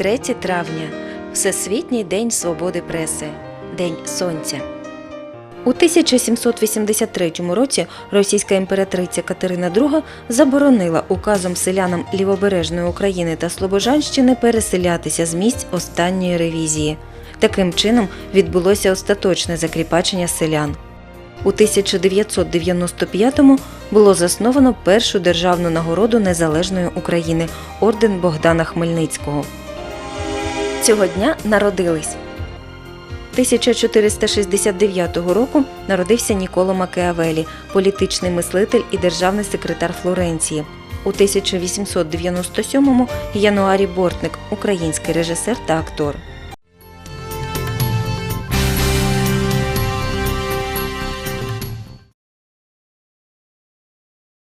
3 травня Всесвітній день свободи преси, День Сонця. У 1783 році російська імператриця Катерина II заборонила указом селянам Лівобережної України та Слобожанщини переселятися з місць останньої ревізії. Таким чином відбулося остаточне закріпачення селян. У 1995-му було засновано першу державну нагороду Незалежної України орден Богдана Хмельницького. Цього дня народились 1469 року народився Ніколо Макеавелі, політичний мислитель і державний секретар Флоренції. У 1897-му Януарі Бортник, український режисер та актор.